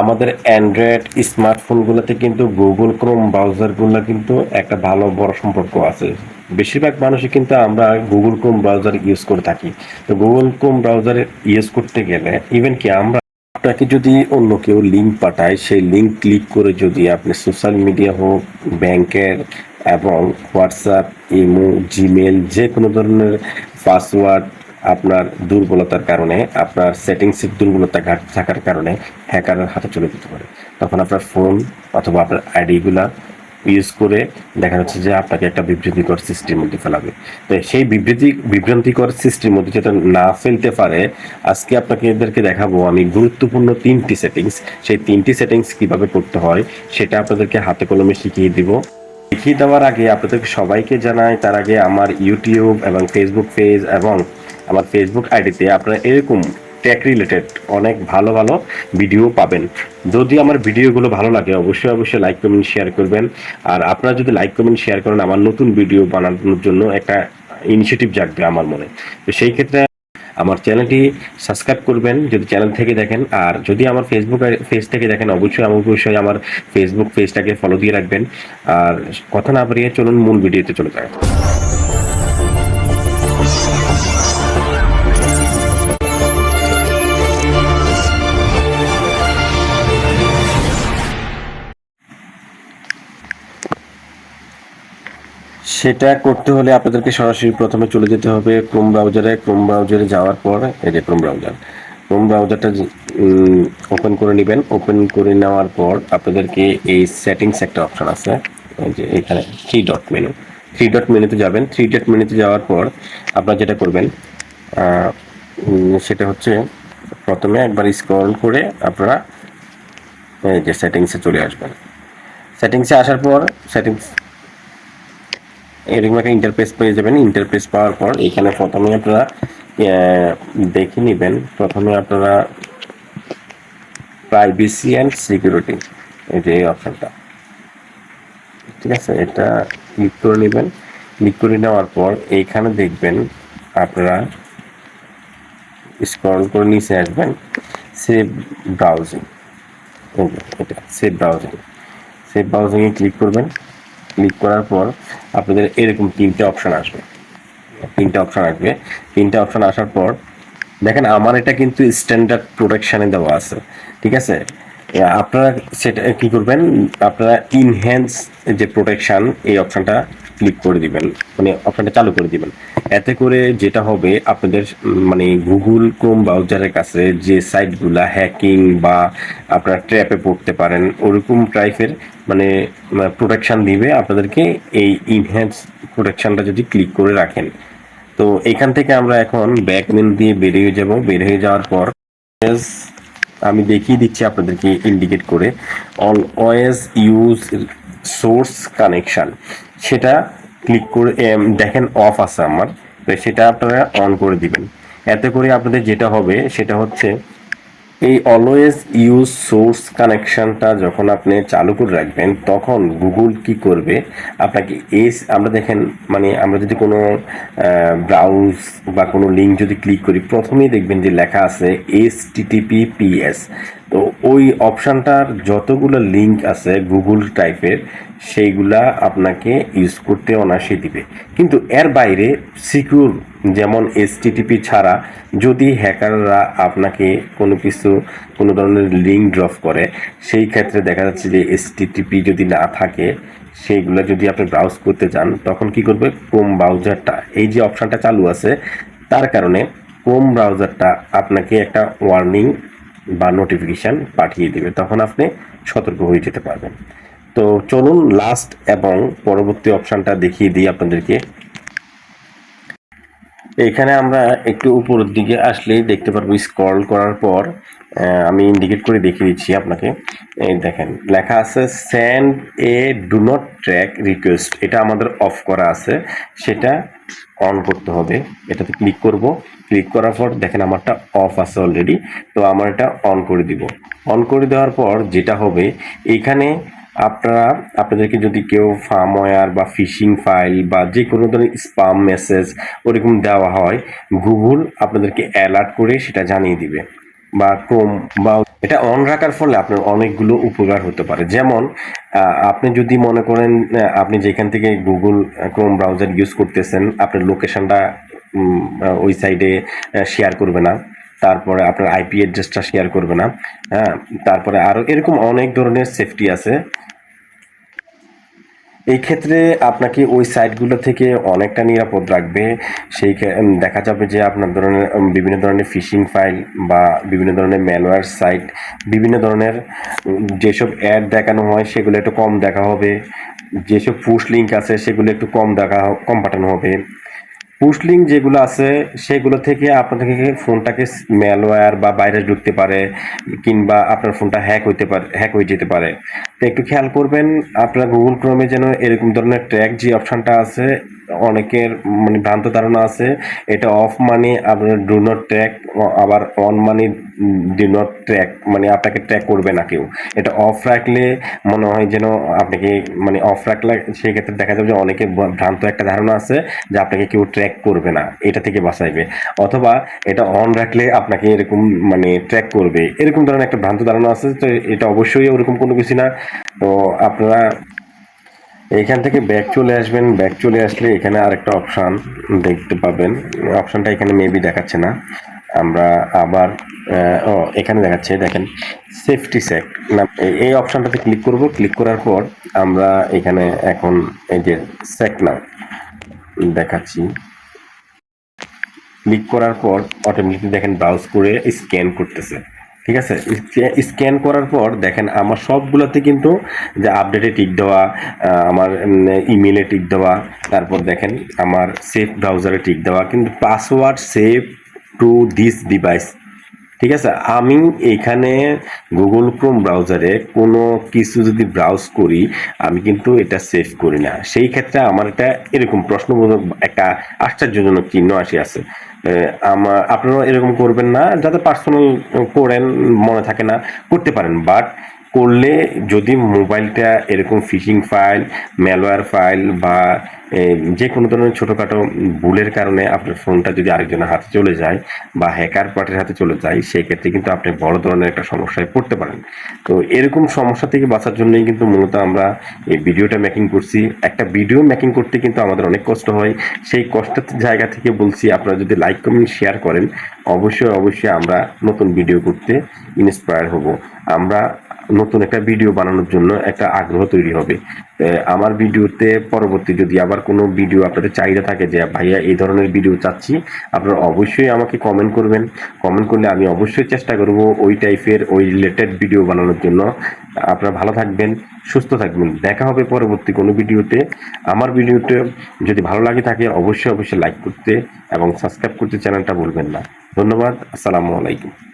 আমাদের অ্যান্ড্রয়েড স্মার্টফোনগুলোতে কিন্তু Google Chrome ব্রাউজারগুলো কিন্তু একটা ভালো বড় সম্পর্ক আছে। বেশিরভাগ মানুষই কিন্তু আমরা গুগল ক্রোম ব্রাউজার ইউজ করে থাকি। তো গুগল ক্রোম ব্রাউজার ইউজ করতে গেলে ইভেন কি আমরা আপনাকে যদি অন্য কেউ লিঙ্ক পাঠায়, সেই লিঙ্ক ক্লিক করে যদি আপনি সোশ্যাল মিডিয়া হোক ব্যাংকের এবং হোয়াটসঅ্যাপ ইমো জিমেল যে কোনো ধরনের পাসওয়ার্ড আপনার দুর্বলতার কারণে, আপনার সেটিংসের দুর্বলতা ঘাটতি থাকার কারণে হ্যাকারের হাতে চলে যেতে পারে। তখন আপনার ফোন অথবা আপনার আইডিগুলা ইউজ করে দেখা যাচ্ছে যে আপনাকে একটা বিবৃতিকর সৃষ্টির মধ্যে ফেলাবে। তো সেই বিবৃতি বিভ্রান্তিকর সৃষ্টির মধ্যে যেটা না ফেলতে পারে, আজকে আপনাকে এদেরকে দেখাবো আমি গুরুত্বপূর্ণ তিনটি সেটিংস সেই তিনটি সেটিংস কীভাবে করতে হয়, সেটা আপনাদেরকে হাতে কলমে শিখিয়ে দিব। শিখিয়ে দেওয়ার আগে আপনাদেরকে সবাইকে জানাই, তার আগে আমার ইউটিউব এবং ফেসবুক পেজ এবং আমার ফেসবুক আইডিতে আপনারা এরকম ট্যাক রিলেটেড অনেক ভালো ভালো ভিডিও পাবেন। যদি আমার ভিডিওগুলো ভালো লাগে, অবশ্যই অবশ্যই লাইক কমেন্ট শেয়ার করবেন। আর আপনারা যদি লাইক কমেন্ট শেয়ার করেন, আমার নতুন ভিডিও বানানোর জন্য একটা ইনিশিয়েটিভ জাগবে আমার মনে। তো সেই ক্ষেত্রে আমার চ্যানেলটি সাবস্ক্রাইব করবেন, যদি চ্যানেল থেকে দেখেন। আর যদি আমার ফেসবুক পেজ থেকে দেখেন, অবশ্যই আমার অবশ্যই আমার ফেসবুক পেজটাকে ফলো দিয়ে রাখবেন। আর কথা না বাড়িয়ে চলুন মূল ভিডিওতে চলে যায় সেটা করতে হলে আপনাদেরকে সরাসরি প্রথমে চলে যেতে হবে ক্রোম ব্রাউজারে ক্রোম ব্রাউজারে যাওয়ার পর, এই যে ক্রোম ব্রাউজার ক্রোম ব্রাউজারটা ওপেন করে নেবেন। ওপেন করে নেওয়ার পর আপনাদেরকে এই সেটিংস একটা অপশন আছে। যে এখানে three dot menu three dot মেনুতে যাবেন। থ্রি ডট মেনুতে যাওয়ার পর আপনারা যেটা করবেন সেটা হচ্ছে প্রথমে একবার স্ক্রল করে আপনারা এই যে সেটিংসে চলে আসবেন। সেটিংসে আসার পর সেটিংস এরকম একটা ইন্টারফেস পেয়ে যাবেন। ইন্টারফেস পাওয়ার পর এখানে প্রথমে আপনারা দেখে নেবেন। প্রথমে আপনারা প্রাইভেসি অ্যান্ড সিকিউরিটি এই যে এই অপশনটা ঠিক আছে? এটা ক্লিক করে নেবেন। ক্লিক করে নেওয়ার পর এইখানে দেখবেন আপনারা স্ক্রল করে নিচে আসবেন। সেভ ব্রাউজিং এটা সেভ ব্রাউজিং সেভ ব্রাউজিংয়ে ক্লিক করবেন। ক্লিক করার পর আপনাদের এরকম তিনটে অপশান আসবে। তিনটে অপশান আসবে। তিনটে অপশান আসার পর দেখেন আমার এটা কিন্তু স্ট্যান্ডার্ড প্রোটেকশানে দেওয়া আছে, ঠিক আছে? আপনারা সেটা কী করবেন? আপনারা ইনহ্যান্স যে প্রোটেকশান এই অপশনটা ক্লিক করে দিবেন মানে অপশনটা চালু করে দিবেন। এতে করে যেটা হবে, আপনাদের মানে গুগল ক্রোম ব্রাউজারের কাছে যে সাইটগুলা হ্যাকিং বা আপনার ট্র্যাপে পড়তে পারেন, ওরকম টাইপের মানে প্রোটেকশন দিবে আপনাদেরকে এই ইনহ্যান্স প্রোটেকশনটা যদি ক্লিক করে রাখেন। তো এখান থেকে আমরা এখন ব্যাক মেনু দিয়ে বেরিয়ে যাব। বের হয়ে যাওয়ার পর আমি দেখিয়ে দিচ্ছি আপনাদেরকে ইন্ডিকেট করে। অলওয়েজ ইউজ সোর্স কানেকশন সেটা ক্লিক করে দেখেন অফ আছে আমার, তো সেটা আপনারা অন করে দিবেন। এতে করে আপনাদের যেটা হবে, সেটা হচ্ছে এই অলওয়েজ ইউজ সোর্স কানেকশানটা যখন আপনি চালু করে রাখবেন, তখন গুগল কি করবে? আপনাকে এস, আমরা দেখেন মানে আমরা যদি কোনো ব্রাউজ বা কোনো লিঙ্ক যদি ক্লিক করি, প্রথমেই দেখবেন যে লেখা আছে এস টিটিপি তো ওই অপশানটার যতগুলো লিঙ্ক আছে গুগল টাইপের সেইগুলা আপনাকে ইউজ করতে অনায়াসে দিবে। কিন্তু এর বাইরে সিকিউর যেমন এসটিটিপি ছাড়া যদি হ্যাকাররা আপনাকে কোনো কিছু, কোনো ধরনের লিঙ্ক ড্রপ করে, সেই ক্ষেত্রে দেখা যাচ্ছে যে এসটিটিপি যদি না থাকে, সেইগুলো যদি আপনি ব্রাউজ করতে চান, তখন কি করবে? ক্রোম ব্রাউজারটা এই যে অপশানটা চালু আছে, তার কারণে ক্রোম ব্রাউজারটা আপনাকে একটা ওয়ার্নিং বা নোটিফিকেশান পাঠিয়ে দেবে। তখন আপনি সতর্ক হয়ে যেতে পারবেন। তো চলুন লাস্ট এবং পরবর্তী অপশানটা দেখিয়ে দিই আপনাদেরকে। এখানে আমরা একটু উপরের দিকে আসলেই দেখতে পারব স্ক্রল করার পর আমি ইন্ডিকেট করে দেখিয়ে দিচ্ছি আপনাকে। এই দেখেন, লেখা আছে send a do not track request এটা আমাদের অফ করা আছে। সেটা অন করতে হবে। এটাতে ক্লিক করব। ক্লিক করার পর দেখেন আমারটা অফ আছে অলরেডি তো আমার এটা অন করে দিব। অন করে দেওয়ার পর যেটা হবে, এখানে আপনারা, আপনাদেরকে যদি কেউ ফার্মওয়্যার বা ফিশিং ফাইল বা যে কোনো ধরনের স্পাম মেসেজ ওরকম দেওয়া হয়, গুগল আপনাদেরকে অ্যালার্ট করে সেটা জানিয়ে দিবে। বা ক্রোম বা এটা অন রাখার ফলে আপনার অনেকগুলো উপকার হতে পারে। যেমন আপনি যদি মনে করেন আপনি যেখান থেকে গুগল ক্রোম ব্রাউজার ইউজ করতেছেন, আপনার লোকেশনটা ওই সাইডে শেয়ার করবে না। তারপরে আপনার আইপি অ্যাড্রেসটা শেয়ার করবে না। হ্যাঁ তারপরে আরও এরকম অনেক ধরনের সেফটি আছে। এই ক্ষেত্রে আপনাকে ওই সাইটগুলো থেকে অনেকটা নিরাপদ রাখবে। সেই দেখা যাবে যে আপনার ধরনের বিভিন্ন ধরনের ফিশিং ফাইল বা বিভিন্ন ধরনের ম্যালওয়্যার সাইট বিভিন্ন ধরনের যেসব অ্যাড দেখানো হয় সেগুলো একটু কম দেখা হবে। যেসব পুশ লিঙ্ক আছে সেগুলো একটু কম দেখা কম পাঠানো হবে। পুশ লিঙ্ক যেগুলো আছে, সেগুলো থেকে আপনাদেরকে ফোনটাকে ম্যালওয়্যার বা ভাইরাস ঢুকতে পারে, কিংবা আপনার ফোনটা হ্যাক হইতে পারে হ্যাক হয়ে যেতে পারে। তো একটু খেয়াল করবেন, আপনার গুগল ক্রোমে যেন এরকম ধরনের ট্র্যাক যে অপশানটা আছে অনেকের মানে ভ্রান্ত ধারণা আছে, এটা অফ মানে আপনার ডু নট ট্র্যাক আবার অন মানে ডু নট ট্র্যাক মানে আপনাকে ট্র্যাক করবে না কেউ। এটা অফ রাখলে মনে হয় যেন আপনাকে মানে অফ রাখলে সেই ক্ষেত্রে দেখা যাবে যে অনেকে ভ্রান্ত একটা ধারণা আছে যে আপনাকে কেউ ট্র্যাক করবে না, এটা থেকে বাঁচাইবে। অথবা এটা অন রাখলে আপনাকে এরকম মানে ট্র্যাক করবে। এরকম ধরনের একটা ভ্রান্ত ধারণা আছে, তো এটা অবশ্যই ওরকম কোনো কিছু না। তো আপনারা এইখান থেকে ব্যাক চলে আসবেন। ব্যাক চলে আসলে এখানে আরেকটা অপশান দেখতে পাবেন। অপশানটা এখানে মেবি দেখাচ্ছে না। আমরা আবার ও, এখানে দেখাচ্ছে, দেখেন সেফটি সেক না এই- এই অপশানটাতে ক্লিক করব। ক্লিক করার পর আমরা এখানে এখন এই যে সেক নাও দেখাচ্ছি। ক্লিক করার পর অটোমেটিক দেখেন ব্রাউজ করে স্ক্যান করতেছে। ঠিক আছে? স্ক্যান করার পর দেখেন, আমার সবগুলোতে কিন্তু যে আপডেটে টিক দেওয়া আমার ইমেলে টিক দেওয়া, তারপর দেখেন, আমার সেফ ব্রাউজারে টিক দেওয়া, কিন্তু password save to this device ঠিক আছে? আমি এখানে গুগল ক্রোম ব্রাউজারে কোনো কিছু যদি ব্রাউজ করি, আমি কিন্তু এটা সেভ করি না। সেই ক্ষেত্রে আমার এটা এরকম প্রশ্নবোধক একটা আশ্চর্যজনক চিহ্ন আসি আছে। আমার আপনারা এরকম করবেন না যাতে পার্সোনাল করেন মনে থাকে না করতে পারেন বাট করলে যদি মোবাইলটা এরকম ফিশিং ফাইল ম্যালওয়্যার ফাইল বা যে কোনো ধরনের ছোটোখাটো ভুলের কারণে আপনার ফোনটা যদি আরেকজনের হাতে চলে যায় বা হ্যাকার পার্টির হাতে চলে যায় সেই ক্ষেত্রে কিন্তু আপনি বড় ধরনের একটা সমস্যায় পড়তে পারেন। তো এরকম সমস্যা থেকে বাঁচার জন্যই কিন্তু মূলত আমরা এই ভিডিওটা মেকিং করছি। একটা ভিডিও মেকিং করতে কিন্তু আমাদের অনেক কষ্ট হয়। সেই কষ্টের জায়গা থেকে বলছি, আপনারা যদি লাইক কমেন্ট শেয়ার করেন, অবশ্যই অবশ্যই আমরা নতুন ভিডিও করতে ইন্সপায়ার হব। আমরা নতুন একটা ভিডিও বানানোর জন্য একটা আগ্রহ তৈরি হবে। আমার ভিডিওতে পরবর্তী যদি আবার কোনো ভিডিও আপনাদের চাহিদা থাকে যে, ভাইয়া, এই ধরনের ভিডিও চাচ্ছি, আপনারা অবশ্যই আমাকে কমেন্ট করবেন। কমেন্ট করলে আমি অবশ্যই চেষ্টা করব ওই টাইপের ওই রিলেটেড ভিডিও বানানোর জন্য। আপনারা ভালো থাকবেন, সুস্থ থাকবেন। দেখা হবে পরবর্তী কোনো ভিডিওতে আমার ভিডিওতে যদি ভালো লাগে থাকে, অবশ্যই অবশ্যই লাইক করতে এবং সাবস্ক্রাইব করতে চ্যানেলটা ভুলবেন না। ধন্যবাদ, আসসালামু আলাইকুম।